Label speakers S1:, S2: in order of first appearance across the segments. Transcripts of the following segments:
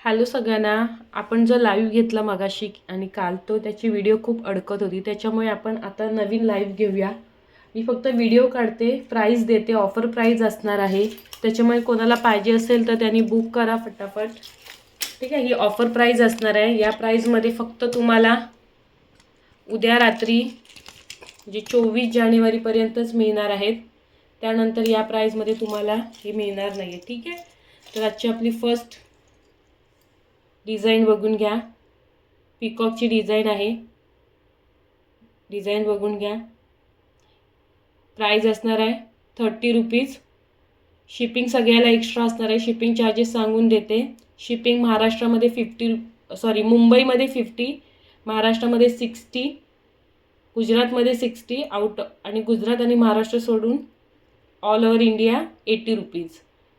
S1: Hello सगळ्यांना आपण जो लाईव्ह घेतला मगाशी आणि काल तो त्याची व्हिडिओ खूप अडकत होती. त्याच्यामुळे आपण आता नवीन लाईव्ह घेऊया. मी फक्त व्हिडिओ काढते प्राईज देते ऑफर प्राईज असणार आहे. त्याच्यामुळे कोणाला पाहिजे असेल तर त्यांनी बुक करा फटाफट. ठीक आहे ही ऑफर प्राईज असणार आहे. या प्राईजमध्ये फक्त तुम्हाला उद्या रात्री जे चोवीस जानेवारीपर्यंतच मिळणार आहेत त्यानंतर या प्राईजमध्ये तुम्हाला हे मिळणार नाही आहे ठीक आहे? तर आजची आपली फर्स्ट डिझाईन बघून घ्या. पिकॉकची डिझाईन आहे. डिझाईन बघून घ्या. प्राईज असणार आहे थर्टी रुपीज. शिपिंग सगळ्याला एक्स्ट्रा असणार आहे. शिपिंग चार्जेस सांगून देते. शिपिंग महाराष्ट्रामध्ये फिफ्टी सॉरी मुंबईमध्ये फिफ्टी महाराष्ट्रामध्ये सिक्स्टी गुजरातमध्ये सिक्स्टी आउट आणि गुजरात आणि महाराष्ट्र सोडून all over India eighty rupees.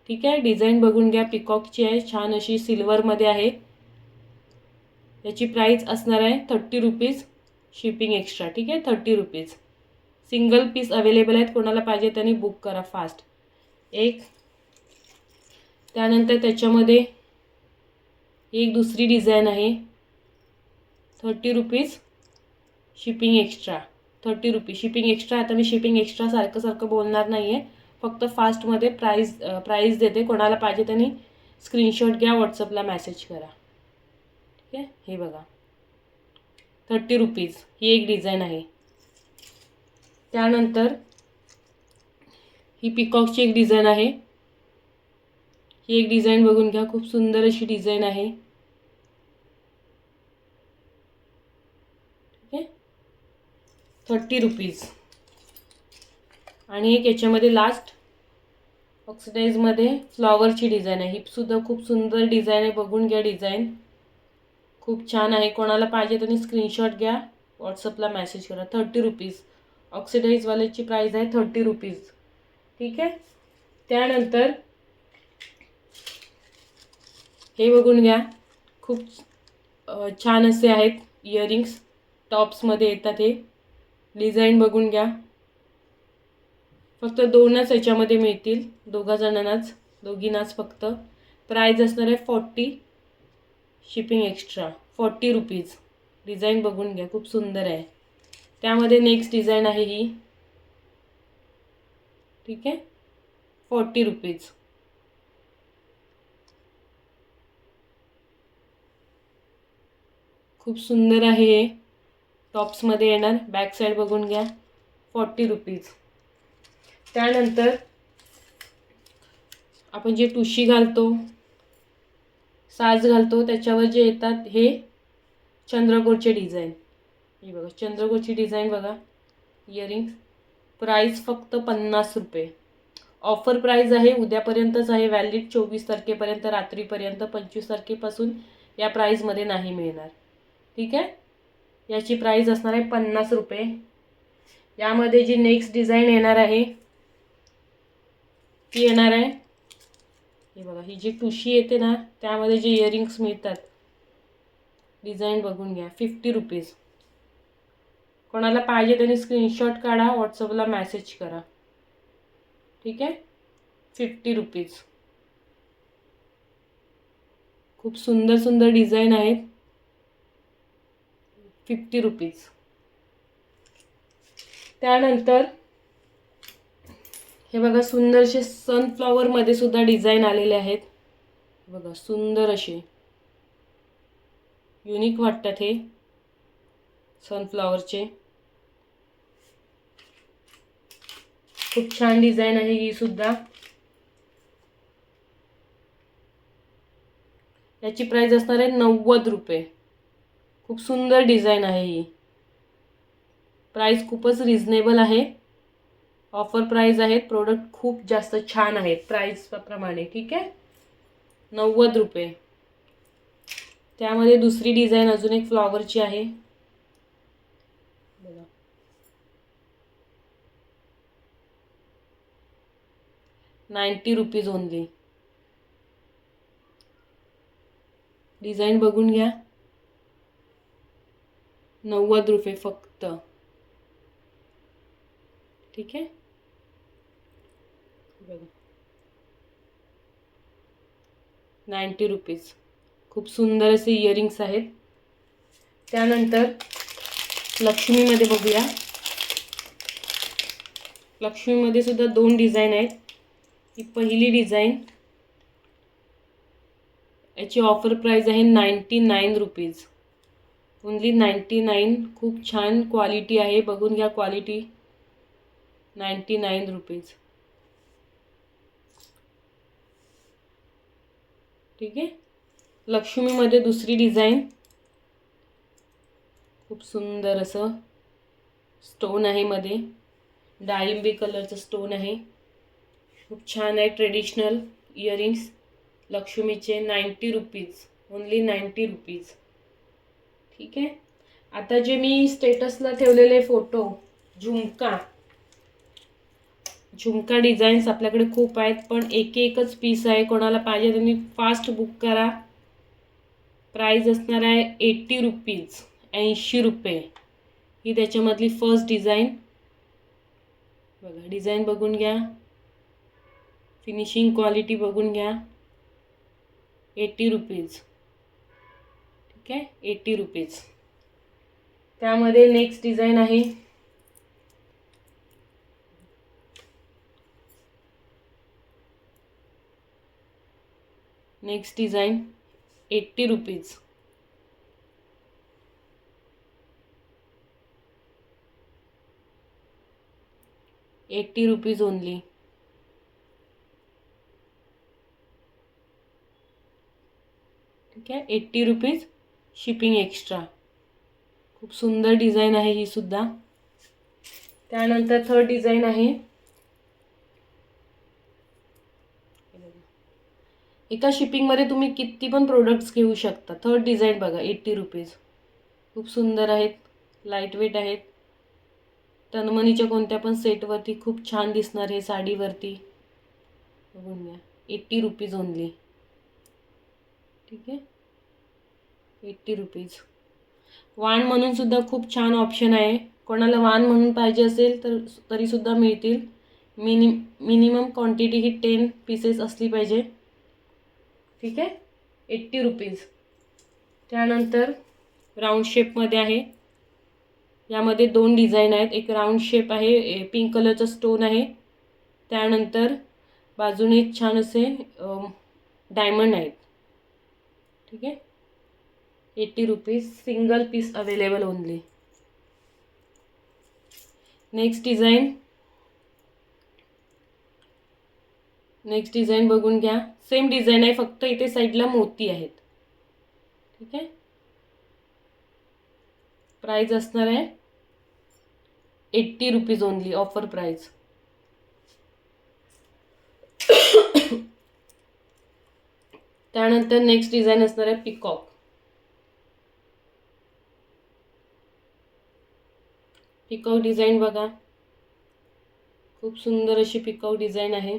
S1: ठीक आहे? डिझाईन बघून घ्या. पिकॉकची आहे. छान अशी सिल्वरमध्ये आहे. याची प्राईस असणार आहे थर्टी रुपीज शिपिंग एक्स्ट्रा ठीक आहे? Thirty rupees single piece available आहेत. कोणाला पाहिजे त्यांनी बुक करा फास्ट एक त्यानंतर त्याच्यामध्ये एक दुसरी डिझाईन आहे. Thirty rupees shipping extra thirty rupees shipping extra आता मी शिपिंग एक्स्ट्रा सारखं सारखं बोलणार नाही आहे फक्त फास्टमध्ये प्राईज प्राईज देते. कोणाला पाहिजे त्यांनी स्क्रीनशॉट घ्या व्हॉट्सअपला मॅसेज करा. ठीक आहे हे बघा. Thirty rupees. ही एक डिझाईन आहे. त्यानंतर ही पिकॉकची एक डिझाईन आहे. ही एक डिझाईन बघून घ्या. खूप सुंदर अशी डिझाईन आहे. ठीक आहे थर्टी रुपीज. आणि एक याच्यामध्ये लास्ट ऑक्सिडाईजमध्ये फ्लॉवरची डिझाईन आहे. ही सुद्धा खूप सुंदर डिझाईन आहे. बघून घ्या डिझाईन. खूप छान आहे. कोणाला पाहिजे त्यांनी स्क्रीनशॉट घ्या. व्हॉट्सअपला मेसेज करा. थर्टी रुपीज ऑक्सिडाईजवाल्याची प्राईज आहे थर्टी रुपीज ठीक आहे? त्यानंतर हे बघून घ्या. खूप छान असे आहेत इयरिंग्स टॉप्समध्ये येतात हे. डिझाईन बघून घ्या. फक्त दोनच याच्यामध्ये मिळतील. दोघा जणांनाच दोघींनाच फक्त. प्राईज असणार आहे forty shipping extra forty rupees. Design बघून घ्या खूप सुंदर आहे. त्यामध्ये नेक्स्ट डिझाईन आहे ही. ठीक आहे? Forty rupees. खूप सुंदर आहे हे. टॉप्समध्ये येणार. बॅक साईड बघून घ्या. Forty rupees. त्यानंतर आपण जे टुशी घालतो साज घालतो त्याच्यावर जे येतात हे चंद्रकोरचे डिझाईन. हे बघा चंद्रकोरची डिझाईन बघा. इयरिंग्स. प्राईस फक्त पन्नास रुपये. ऑफर प्राईज आहे उद्यापर्यंतच आहे व्हॅलिड चोवीस तारखेपर्यंत रात्रीपर्यंत पंचवीस तारखेपासून या प्राईजमध्ये नाही मिळणार. ठीक आहे? याची प्राईज असणार आहे पन्नास रुपये. यामध्ये जी नेक्स्ट डिझाईन येणार आहे ती येणार आहे. हे बघा ही जी टुशी येते ना त्यामध्ये जे इयरिंग्स मिळतात डिझाईन बघून घ्या. फिफ्टी रुपीज कोणाला पाहिजे त्यांनी स्क्रीनशॉट काढा व्हॉट्सअपला मॅसेज करा. ठीक आहे? फिफ्टी रुपीज खूप सुंदर सुंदर डिझाईन आहेत. फिफ्टी रुपीज त्यानंतर हे बघा सुंदरसे सनफ्लॉवरमध्ये सुद्धा डिझाईन आलेले आहेत. बघा सुंदर असे. युनिक वाटतात हे सनफ्लॉवरचे खूप छान डिझाईन आहे ही सुद्धा. याची प्राइस असणार आहे नव्वद रुपये. खूप सुंदर डिझाईन आहे ही. प्राईस खूपच रिझनेबल आहे. ऑफर प्राईज आहेत प्रोडक्ट खूप जास्त छान आहेत प्राईजप्रमाणे ठीक आहे? नव्वद रुपये. त्यामध्ये दुसरी डिझाईन अजून एक फ्लॉवरची आहे. बघा. Ninety rupees only. डिझाईन बघून घ्या. नव्वद रुपये फक्त. ठीक आहे? बघा. Ninety rupees. खूप सुंदर असे इयरिंग्स आहेत. त्यानंतर लक्ष्मीमध्ये बघूया. लक्ष्मीमध्ये सुद्धा दोन डिझाईन आहेत. ही पहिली डिझाईन याची ऑफर प्राईज आहे ninety nine rupees only ninety nine खूप छान क्वालिटी आहे. बघून घ्या क्वालिटी नाईंटी नाईन रुपीज ठीक आहे? लक्ष्मीमध्ये दुसरी डिझाईन खूप सुंदर असं स्टोन आहे मध्ये. डाळिंबी कलरचं स्टोन आहे. खूप छान आहे traditional earrings लक्ष्मीचे ninety rupees only ninety rupees ठीक आहे? आता जे मी स्टेटसला ठेवलेले फोटो झुमका. झुमका डिझाईन्स आपल्याकडे खूप आहेत पण एक एकच पीस आहे. कोणाला पाहिजे त्यांनी फास्ट बुक करा. प्राईज असणार आहे एट्टी रुपीज ऐंशी रुपये. ही त्याच्यामधली फर्स्ट डिझाईन बघा डिझाईन बघून घ्या. फिनिशिंग क्वालिटी बघून घ्या. Eighty rupees. ठीक आहे? Eighty rupees. त्यामध्ये नेक्स्ट डिझाईन आहे. Next design eighty rupees. Eighty rupees only ठीक आहे? Eighty rupees shipping extra. खूप सुंदर डिझाईन आहे ही सुद्धा. त्यानंतर थर्ड डिझाईन आहे. एका शिपिंगमध्ये तुम्ही किती पण प्रोडक्ट्स घेऊ शकता. थर्ड डिझाईन बघा एट्टी रुपीज खूप सुंदर आहेत लाइट वेट आहेत. तनमनीच्या कोणत्या पण सेटवरती खूप छान दिसणार हे साडीवरती. बघून घ्या एट्टी रुपीज ओनली ठीक आहे? एट्टी रुपीज वाण म्हणून सुद्धा खूप छान ऑप्शन आहे. कोणाला वाण म्हणून पाहिजे असेल तर तरीसुद्धा मिळतील. मिनि मिनिमम क्वांटिटी ही टेन पीसेस असली पाहिजे. ठीक आहे? एट्टी रुपीज त्यानंतर राऊंड शेपमध्ये आहे. यामध्ये दोन डिझाईन आहेत. एक राऊंड शेप आहे पिंक कलरचा स्टोन आहे. त्यानंतर बाजूने छान असे डायमंड आहेत. ठीक आहे? Eighty rupees single piece available only next design next design बघून घ्या. सेम डिझाईन आहे फक्त इथे साईडला मोती आहेत. ठीक आहे? प्राईज असणार आहे eighty rupees only offer price त्यानंतर नेक्स्ट डिझाईन असणार आहे पिकॉक पिकॉक डिझाईन बघा. खूप सुंदर अशी पिकॉक डिझाईन आहे.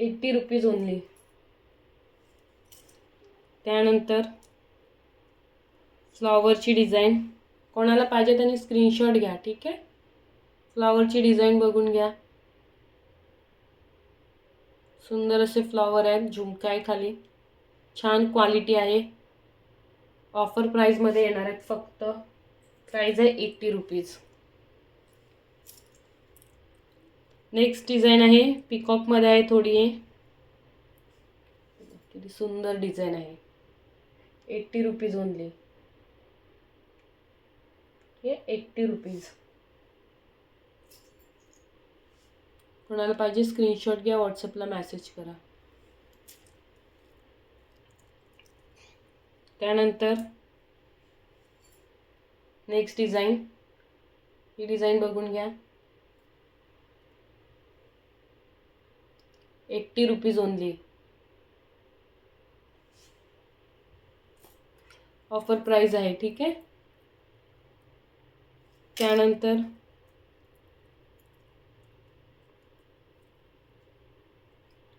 S1: एट्टी रुपीज ओनली त्यानंतर फ्लॉवरची डिझाईन कोणाला पाहिजे त्यांनी स्क्रीनशॉट घ्या ठीक आहे? फ्लॉवरची डिझाईन बघून घ्या. सुंदर असे फ्लॉवर आहेत झुमका आहे खाली. छान क्वालिटी आहे. ऑफर प्राईजमध्ये येणार आहेत फक्त. प्राईज आहे एट्टी रुपीज नेक्स्ट डिझाईन आहे. पिकॉकमध्ये आहे थोडी. आहे किती सुंदर डिझाईन आहे. एट्टी रुपीज ओनली हे एट्टी रुपीज कोणाला पाहिजे स्क्रीनशॉट घ्या व्हॉट्सअपला मॅसेज करा. त्यानंतर नेक्स्ट डिझाईन ही डिझाईन बघून घ्या. Eighty rupees only offer price आहे ठीक आहे? त्यानंतर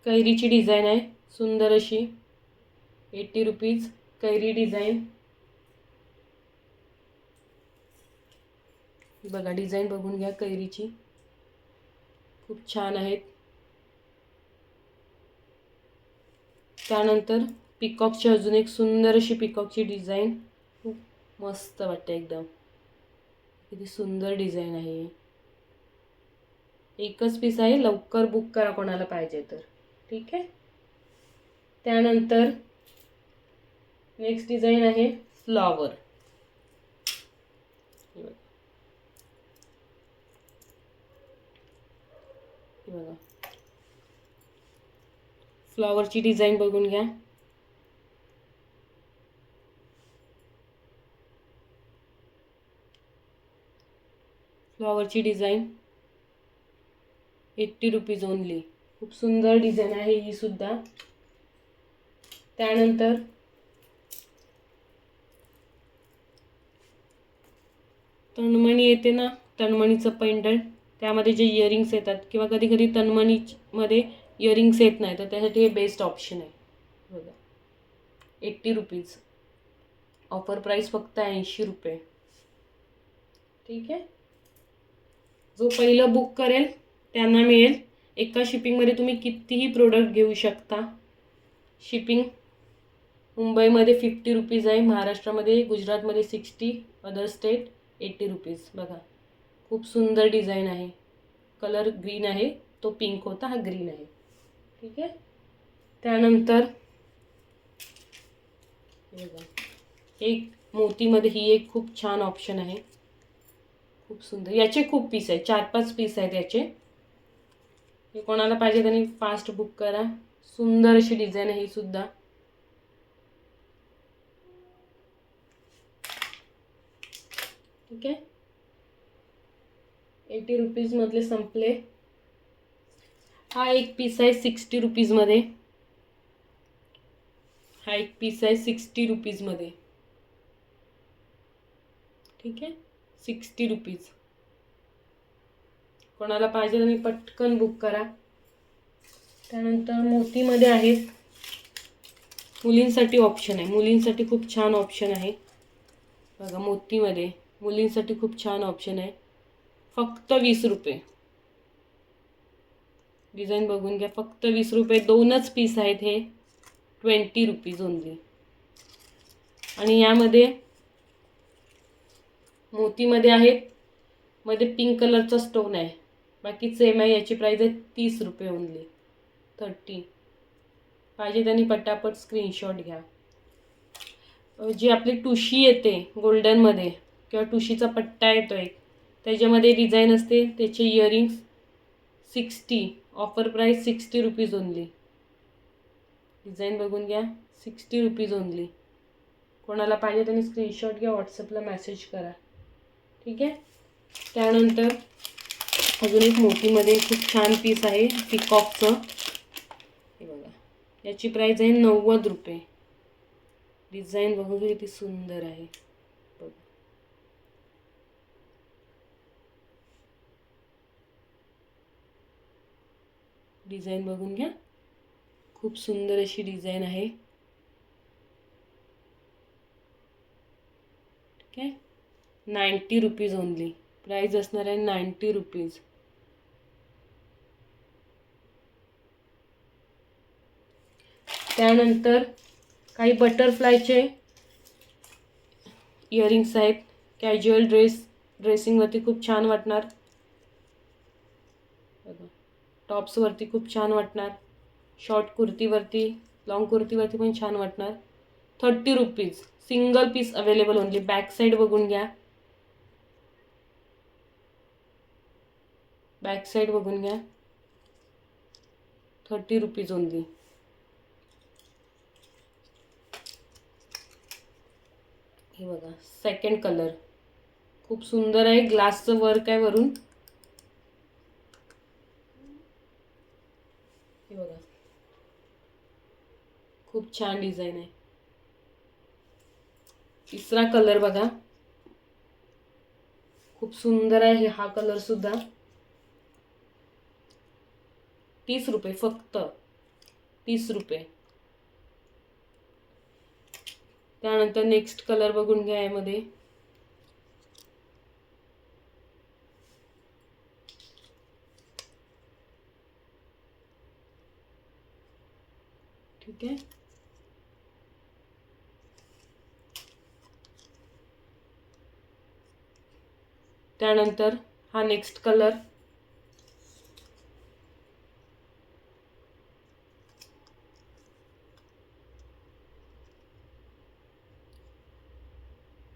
S1: कैरीची डिझाईन आहे सुंदर अशी. एट्टी रुपीज कैरी डिझाईन बघा डिझाईन बघून घ्या कैरीची. खूप छान आहेत. त्यानंतर पिकॉकची अजून एक सुंदर अशी पिकॉकची डिझाईन. खूप मस्त वाटते एकदम. किती सुंदर डिझाईन आहे एकच पीस आहे लवकर बुक करा कोणाला पाहिजे तर. ठीक आहे? त्यानंतर नेक्स्ट डिझाईन आहे फ्लॉवर बघा. फ्लॉवरची डिझाईन बघून घ्या. फ्लॉवरची डिझाईन. एट्टी रुपीज ओनली खूप सुंदर डिझाईन आहे ही सुद्धा. त्यानंतर तणमणी येते ना तणमणीचं पेंडल त्यामध्ये जे इयरिंग्स येतात किंवा कधी कधी तणमणीमध्ये इयरिंग्स येत नाही तर त्यासाठी हे बेस्ट ऑप्शन आहे. बघा. एट्टी रुपीज ऑफर प्राईस फक्त ऐंशी रुपये. ठीक आहे? जो पहिलं बुक करेल त्यांना मिळेल. एका शिपिंगमध्ये तुम्ही कितीही प्रोडक्ट घेऊ शकता. शिपिंग मुंबईमध्ये फिफ्टी रुपीज आहे महाराष्ट्रामध्ये गुजरातमध्ये sixty other state eighty rupees बघा. खूप सुंदर डिझाईन आहे. कलर ग्रीन आहे. तो पिंक होता हा ग्रीन आहे. ठीक आहे? त्यानंतर एक मोतीमध्ये ही एक खूप छान ऑप्शन आहे. खूप सुंदर. याचे खूप पीस आहे चार पाच पीस आहेत याचे. हे कोणाला पाहिजे त्यांनी फास्ट बुक करा. सुंदर अशी डिझाईन आहे ही सुद्धा. ठीक आहे? एटी रुपीजमधले संपले. हा एक पीस आहे सिक्स्टी रुपीजमध्ये हा एक पीस आहे सिक्स्टी रुपीजमध्ये ठीक आहे? सिक्स्टी रुपीज कोणाला पाहिजे तर मी पटकन बुक करा. त्यानंतर मोतीमध्ये आहेत मुलींसाठी ऑप्शन आहे. मुलींसाठी खूप छान ऑप्शन आहे. बघा मोतीमध्ये मुलींसाठी खूप छान ऑप्शन आहे. फक्त वीस रुपये. डिझाईन बघून घ्या. फक्त वीस रुपये दोनच पीस आहेत हे. ट्वेंटी रुपीज ओनली आणि यामध्ये मोतीमध्ये आहेत. मध्ये पिंक कलरचा स्टोन आहे. बाकी सेम आहे याची प्राईज आहे तीस रुपये ओनली थर्टी पाहिजे त्यांनी पटापट स्क्रीनशॉट घ्या. जी आपली टुशी येते गोल्डनमध्ये किंवा टुशीचा पट्टा येतो एक त्याच्यामध्ये डिझाईन असते त्याचे earrings sixty offer price sixty rupees only design बघून घ्या सिक्स्टी रुपीज ओनली कोणाला पाहिजे त्यांनी स्क्रीनशॉट घ्या व्हॉट्सअपला मेसेज करा. ठीक आहे? त्यानंतर अजून एक मोठीमध्ये खूप छान पीस आहे पिकॉकचं हे बघा. याची प्राईज आहे नव्वद रुपये. डिझाईन बघून किती सुंदर आहे. डिझाईन बघून घ्या. खूप सुंदर अशी डिझाईन आहे. ठीक आहे? नाईंटी रुपीज ओनली प्राईज असणार आहे नाईंटी रुपीज. त्यानंतर काही बटरफ्लायचे इयरिंग्स आहेत. कॅज्युअल ड्रेस ड्रेसिंगवरती खूप छान वाटणार. टॉप्सवरती खूप छान वाटणार. शॉर्ट कुर्तीवरती लॉंग कुर्तीवरती पण छान वाटणार. Thirty rupees single piece available only back side बघून घ्या. बॅक साईड बघून घ्या. थर्टी रुपीज ओनली हे बघा सेकंड कलर खूप सुंदर आहे. ग्लासचं वर्क आहे वरून. खूप छान डिझाईन आहे. तिसरा कलर बघा. खूप सुंदर आहे हा कलर सुद्धा. तीस रुपये फक्त. तीस रुपये. त्यानंतर नेक्स्ट कलर बघून घ्या यामध्ये. ठीक आहे. त्यानंतर हा नेक्स्ट कलर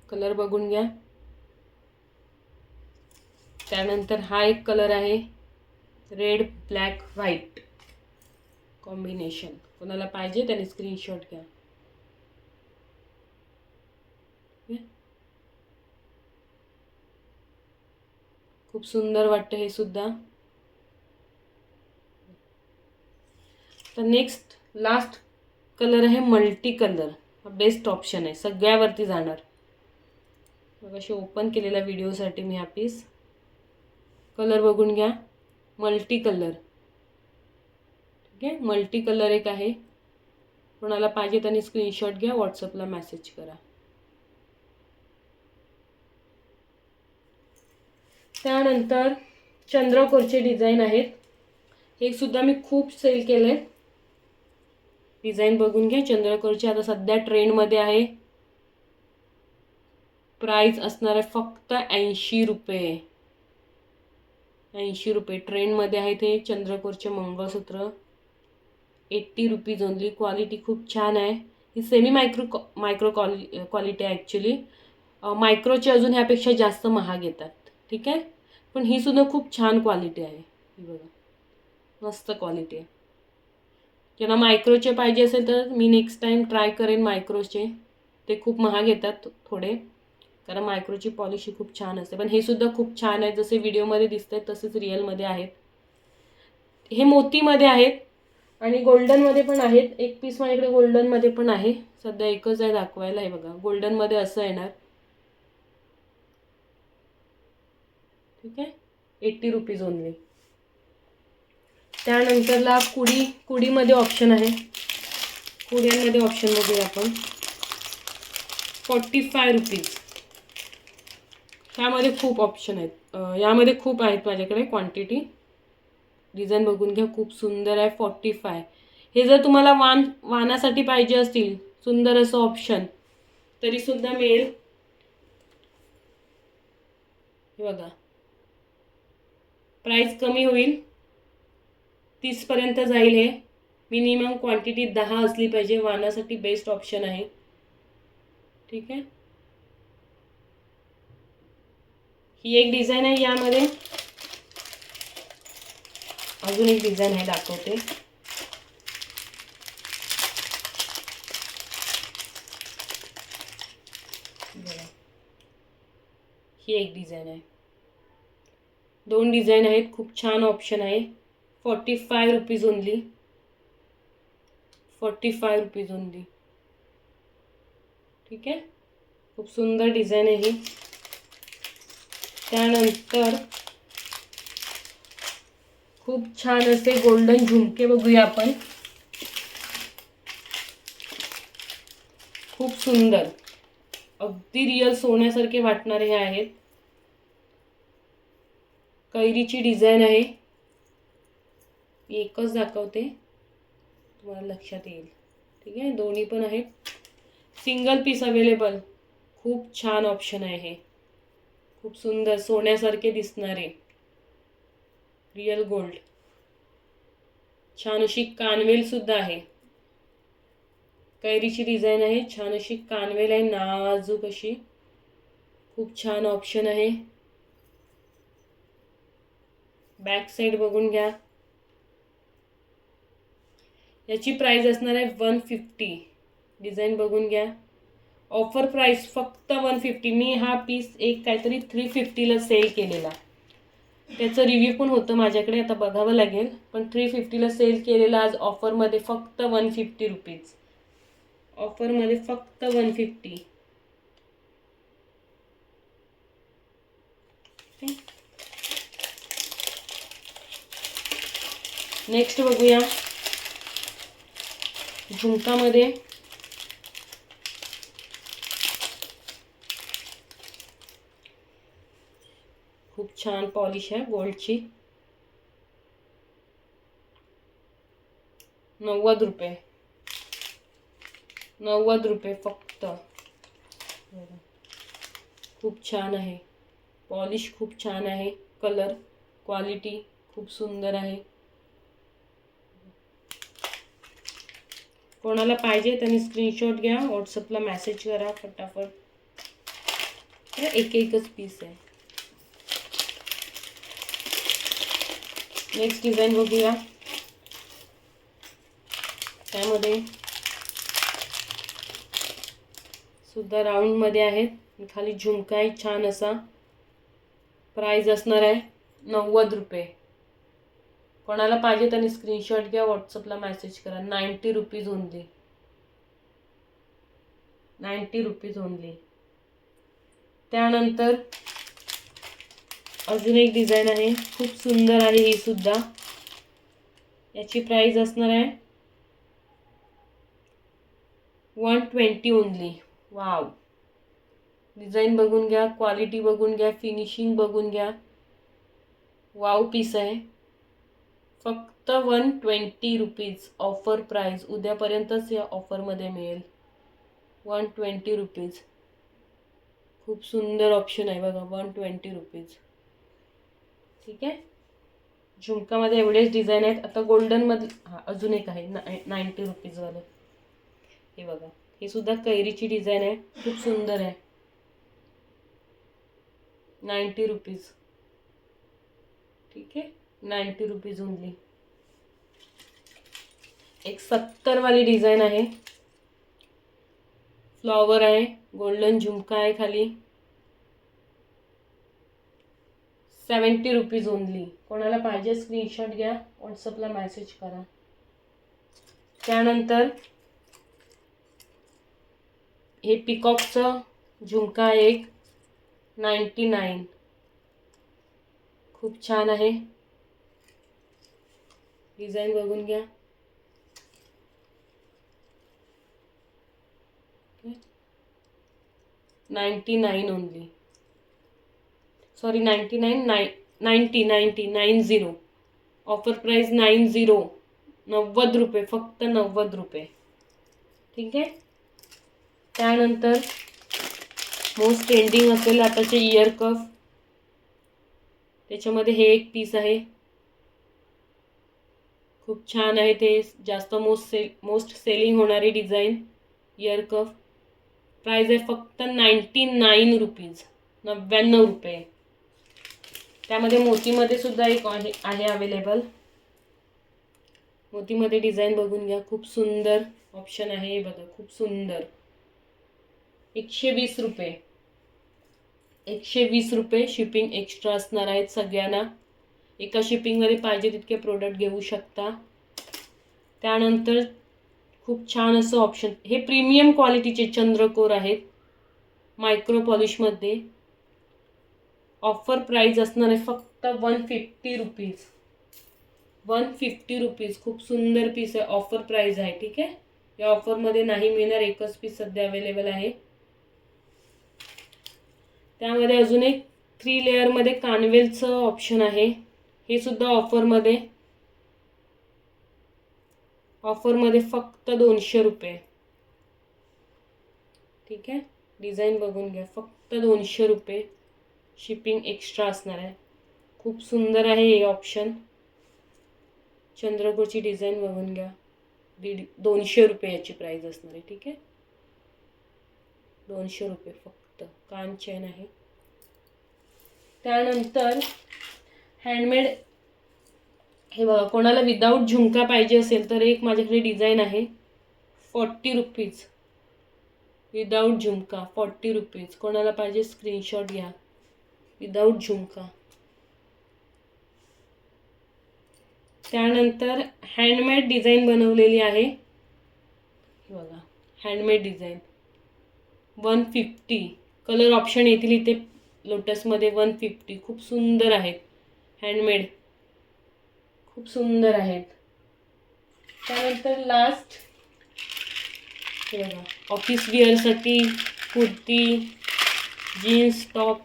S1: कलर बघून घ्या. त्यानंतर हा एक कलर आहे रेड ब्लॅक व्हाईट कॉम्बिनेशन कोणाला पाहिजे त्याने स्क्रीनशॉट घ्या हे? खूप सुंदर वाटतं हे सुद्धा. तर नेक्स्ट लास्ट कलर आहे मल्टी कलर हा बेस्ट ऑप्शन आहे. सगळ्यावरती जाणार. मग ओपन केलेल्या व्हिडिओसाठी मी हा पीस कलर बघून घ्या. मल्टी कलर ठीक आहे? मल्टी कलर एक आहे. कोणाला पाहिजे त्यांनी स्क्रीनशॉट घ्या व्हॉट्सअपला मेसेज करा. त्यानंतर चंद्रकोरचे डिझाईन आहेत. हे सुद्धा मी खूप सेल केलं. आहे डिझाईन बघून घ्या चंद्रकोरचे. आता सध्या ट्रेंडमध्ये आहे. प्राईस असणार आहे फक्त ऐंशी रुपये. ऐंशी रुपये. ट्रेंडमध्ये आहे ते चंद्रकोरचे मंगळसूत्र. एट्टी रुपीज ओनली क्वालिटी खूप छान आहे. ही सेमी मायक्रो कॉ मायक्रो क्वालि क्वालिटी आहे ॲक्च्युली मायक्रोचे अजून ह्यापेक्षा जास्त महाग येतात. ठीक आहे? पण ही सुद्धा खूप छान क्वालिटी आहे. ही बघा. मस्त क्वालिटी आहे. ज्यांना मायक्रोचे पाहिजे असेल तर मी नेक्स्ट टाईम ट्राय करेन मायक्रोचे ते खूप महाग येतात थोडे. कारण मायक्रोची पॉलिशी खूप छान असते. पण हे सुद्धा खूप छान आहे. जसे व्हिडिओमध्ये दिसत आहेत तसेच रिअलमध्ये आहेत. हे मोतीमध्ये आहेत. आणि गोल्डनमध्ये पण आहेत. एक पीस माझ्याकडे गोल्डनमध्ये पण आहे. सध्या एकच आहे दाखवायला. आहे बघा. गोल्डनमध्ये असं येणार. ठीक आहे? एट्टी रुपीज ओनली त्यानंतरला कुडी कुडीमध्ये ऑप्शन आहे. कुड्यांमध्ये ऑप्शन बघूया आपण. फॉर्टी फाय रुपीज त्यामध्ये खूप ऑप्शन आहेत. यामध्ये खूप आहेत माझ्याकडे क्वांटिटी डिझाईन बघून घ्या खूप सुंदर आहे फॉर्टी फाय हे जर तुम्हाला वान वानासाठी पाहिजे असतील सुंदर असं ऑप्शन तरीसुद्धा मिळेल. हे बघा. प्राईस कमी होईल. तीसपर्यंत जाईल हे. मिनिमम क्वांटिटी दहा असली पाहिजे. बेस्ट ऑप्शन आहे. ठीक आहे? ही एक डिझाईन आहे यामध्ये. अजून एक डिझाईन आहे दाखवते. ही एक डिझाईन आहे. दोन डिझाईन आहेत, खूप छान ऑप्शन आहे. Forty five rupees only forty five rupees only ठीक आहे? खूप सुंदर डिझाईन आहे ही. त्यानंतर खूप छान असे गोल्डन झुमके बघूया आपण. खूप सुंदर. अगदी रिअल सोन्यासारखे वाटणारे हे आहेत. कैरीची डिझाईन आहे. मी एकच दाखवते. तुम्हाला लक्षात येईल. ठीक आहे? दोन्ही पण आहेत. सिंगल पीस अवेलेबल खूप छान ऑप्शन आहे हे. खूप सुंदर सोन्यासारखे दिसणारे. रिअल गोल्ड छान अशी कानवेल सुद्धा आहे. कैरीची डिझाईन आहे. छान अशी कानवेल आहे. नाजूक अशी. खूप छान ऑप्शन आहे. बॅक साईड बघून घ्या. याची प्राईज असणार आहे वन फिफ्टी. डिझाईन बघून घ्या. ऑफर प्राईस फक्त वन फिफ्टी. मी हा पीस एक काहीतरी थ्री फिफ्टीला सेल केलेला. त्याचं रिव्ह्यू पण होतं माझ्याकडे आता बघावं लागेल. पण थ्री फिफ्टीला सेल केलेला आज ऑफरमध्ये फक्त वन फिफ्टी रुपीज. ऑफरमध्ये फक्त वन फिफ्टी. नेक्स्ट बघूया. झुमकामध्ये खूप छान पॉलिश आहे गोल्डची नव्वद रुपये. नव्वद रुपये फक्त. खूप छान आहे. पॉलिश खूप छान आहे. कलर क्वालिटी खूप सुंदर आहे. कोणाला पाहिजे त्यांनी स्क्रीनशॉट घ्या व्हॉट्सअपला मेसेज करा फटाफट. एक एकच पीस आहे. नेक्स्ट डिझाईन बघूया. त्यामध्ये सुद्धा राऊंडमध्ये आहेत. खाली झुमका आहे छान असा. प्राईज असणार आहे नव्वद रुपये. कोणाला पाहिजे त्यांनी स्क्रीनशॉट घ्या व्हॉट्सअपला मेसेज करा. Ninety rupees only ninety rupees only त्यानंतर अजून एक डिझाईन आहे. खूप सुंदर आहे ही सुद्धा. याची प्राईज असणार आहे one twenty only wow design बघून घ्या क्वालिटी बघून घ्या फिनिशिंग बघून घ्या. वाव पीस आहे. फक्त one twenty rupees offer price उद्यापर्यंतच या ऑफरमध्ये मिळेल. वन ट्वेंटी रुपीज खूप सुंदर ऑप्शन आहे बघा वन ट्वेंटी रुपीज ठीक आहे? झुमकामध्ये एवढेच डिझाईन आहेत. आता गोल्डनमध्ये हां अजून एक आहे ना नाईंटी रुपीजवालं हे बघा हे सुद्धा कैरीची डिझाईन आहे. खूप सुंदर आहे. नाईंटी रुपीज ठीक आहे? Ninety rupees only. एक सत्तरवाली डिझाईन आहे. फ्लॉवर आहे गोल्डन झुमका आहे खाली. Seventy rupees only. कोणाला पाहिजे स्क्रीनशॉट घ्या व्हॉट्सअपला मॅसेज करा. त्यानंतर हे पिकॉकचं झुमका आहे एक. Ninety nine. खूप छान आहे. डिझाईन बघून घ्या. Ninety nine only sorry ninety nine nine ninety ninety nine zero offer price nine zero नव्वद रुपये फक्त नव्वद रुपये. ठीक आहे? त्यानंतर मोस्ट ट्रेंडिंग असेल आताचे इयर कफ त्याच्यामध्ये हे एक पीस आहे. खूप छान आहे ते. जास्त मोस्ट सेल मोस्ट सेलिंग होणारी डिझाईन इयर कफ प्राईज आहे फक्त नाईंटी नाईन रुपीज नव्याण्णव रुपये. त्यामध्ये मोतीमध्ये सुद्धा एक आहे आहे अवेलेबल मोतीमध्ये डिझाईन बघून घ्या. खूप सुंदर ऑप्शन आहे हे बघा. खूप सुंदर. एकशे वीस रुपये. एकशे वीस रुपये शिपिंग एक्स्ट्रा असणार आहेत सगळ्यांना. एका शिपिंगमध्ये पाहिजे तितके प्रोडक्ट घेऊ शकता. त्यानंतर खूप छान असं ऑप्शन हे प्रीमियम क्वालिटीचे चंद्रकोर आहेत. मायक्रो पॉलिशमध्ये ऑफर प्राईज असणार आहे फक्त one fifty rupees one fifty rupees खूप सुंदर पीस आहे. ऑफर प्राईज आहे. ठीक आहे? या ऑफरमध्ये नाही मिळणार. एकच पीस सध्या अवेलेबल आहे. त्यामध्ये अजून एक थ्री लेअरमध्ये कानवेलचं ऑप्शन आहे. हे सुद्धा ऑफरमध्ये ऑफरमध्ये फक्त दोनशे रुपये. ठीक आहे? डिझाईन बघून घ्या. फक्त दोनशे रुपये शिपिंग एक्स्ट्रा असणार आहे. खूप सुंदर आहे हे ऑप्शन. चंद्रपूरची डिझाईन बघून घ्या. दीड दोनशे रुपये याची प्राईज असणार आहे. ठीक आहे? दोनशे रुपये फक्त. कान चेन आहे. त्यानंतर हँडमेड हे बघा कोणाला विदाऊट झुमका पाहिजे असेल तर एक माझ्याकडे डिझाईन आहे. फॉर्टी रुपीज विदाऊट झुमका फॉर्टी रुपीज कोणाला पाहिजे स्क्रीनशॉट घ्या. विदाऊट झुमका. त्यानंतर हँडमेड डिझाईन बनवलेली आहे. हे बघा handmade design one fifty colour option येतील इथे लोटसमध्ये वन फिफ्टी खूप सुंदर आहेत. हँडमेड. खूप सुंदर आहेत. त्यानंतर लास्ट हे बघा ऑफिस विअरसाठी कुर्ती जीन्स टॉप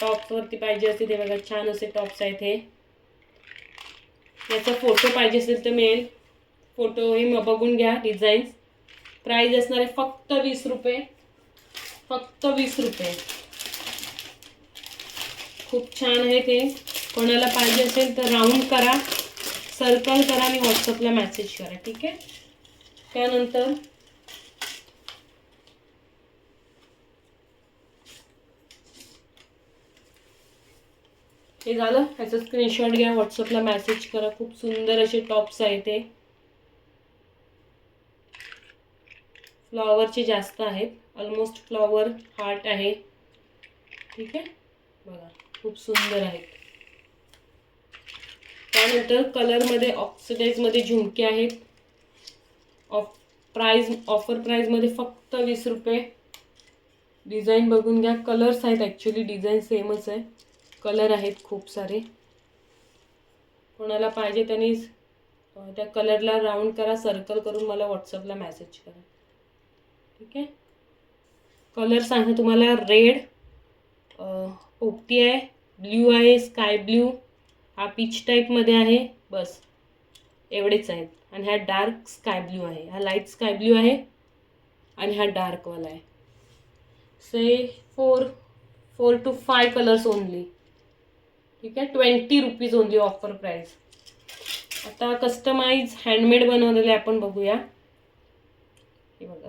S1: टॉप्सवरती पाहिजे असेल ते बघा छान असे टॉप्स आहेत हे. याचा फोटो पाहिजे असेल तर मिळेल. फोटो हे मग बघून घ्या डिझाईन्स प्राईज असणार आहे फक्त वीस रुपये. फक्त वीस रुपये. खूप छान आहे ते. कोणाला पाहिजे असेल तर राऊंड करा. सर्कल करा आणि व्हॉट्सअपला मेसेज करा ठीक आहे? त्यानंतर हे झालं. ह्याचा स्क्रीनशॉट घ्या व्हॉट्सअपला मॅसेज करा. खूप सुंदर असे टॉप्स आहेत ते. फ्लॉवरचे जास्त आहेत. ऑलमोस्ट फ्लॉवर हार्ट आहे. ठीक आहे? बघा. खूप सुंदर आहेत. त्यानंतर कलरमध्ये ऑक्सिडाईजमध्ये झुमके आहेत. ऑफ प्राईज ऑफर प्राईजमध्ये फक्त वीस रुपये. डिझाईन बघून घ्या. कलर्स आहेत ॲक्च्युली डिझाईन सेमच आहे. कलर आहेत खूप सारे. कोणाला पाहिजे त्यांनी त्या कलरला राऊंड करा सर्कल करून मला व्हॉट्सअपला मॅसेज करा. ठीक आहे? कलर सांगा तुम्हाला. रेड पोपटी आहे ब्ल्यू आहे स्काय ब्ल्यू हा पीच टाईपमध्ये आहे बस. एवढेच आहेत. आणि हा डार्क स्काय ब्ल्यू आहे. हा लाइट स्काय ब्ल्यू आहे आणि हा डार्कवाला आहे. Say four four two five colours only ठीक आहे? Twenty rupees only offer price आता कस्टमाइज हँडमेड बनवलेले आपण बघूया. हे बघा.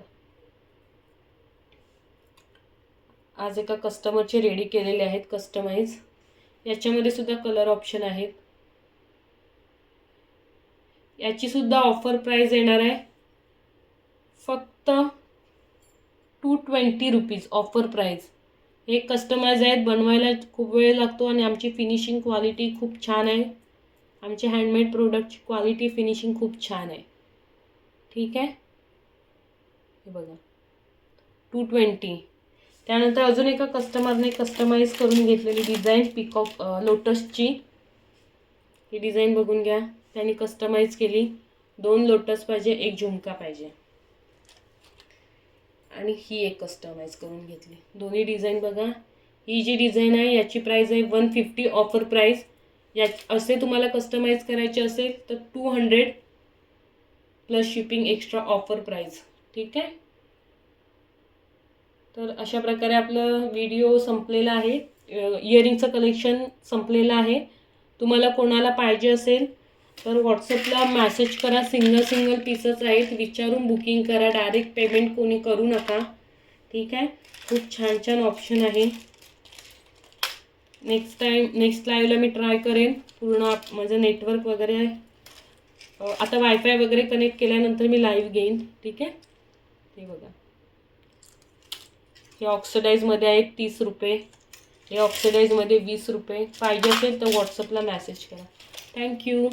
S1: आज एका कस्टमरचे रेडी केलेले आहेत कस्टमाइज याच्यामध्ये सुद्धा कलर ऑप्शन आहेत. याची सुद्धा ऑफर प्राईज येणार आहे. फक्त two twenty rupees offer price हे कस्टमाइज आहेत बनवायला खूप वेळ लागतो आणि आमची फिनिशिंग क्वालिटी खूप छान आहे. आमचे हँडमेड प्रोडक्टची क्वालिटी फिनिशिंग खूप छान आहे. ठीक आहे? हे बघा. टू ट्वेंटी त्यानंतर अजून एका कस्टमरने कस्टमाइज करून घेतलेली डिझाईन पिकॉक लोटसची ही डिझाईन बघून घ्या. त्यांनी कस्टमाइज केली. दोन लोटस पाहिजे एक झुमका पाहिजे. आणि ही एक कस्टमाइज करून घेतली. दोन्ही डिझाईन बघा. ही जी डिझाईन आहे याची प्राईज आहे वन फिफ्टी ऑफर प्राईज या असे तुम्हाला कस्टमाइज करायचे असेल तर two hundred plus shipping extra offer price ठीक आहे? तर अशा प्रकारे आपलं व्हिडिओ संपलेला आहे. इयरिंगचं कलेक्शन संपलेलं आहे. तुम्हाला कोणाला पाहिजे असेल तर व्हॉट्सअपला मॅसेज करा. सिंगल सिंगल पीसच आहेत. विचारून बुकिंग करा. डायरेक्ट पेमेंट कोणी करू नका. ठीक आहे? खूप छान छान ऑप्शन आहे. नेक्स्ट टाईम नेक्स्ट लाईव्हला मी ट्राय करेन. पूर्ण आप- माझं नेटवर्क वगैरे आहे. आता वायफाय वगैरे कनेक्ट केल्यानंतर मी लाईव्ह घेईन. ठीक आहे? हे बघा. हे ऑक्सिडाईजमध्ये आहेत तीस रुपये. हे ऑक्सिडाईजमध्ये वीस रुपये. पाहिजे असेल तर व्हॉट्सअपला मॅसेज करा. थँक्यू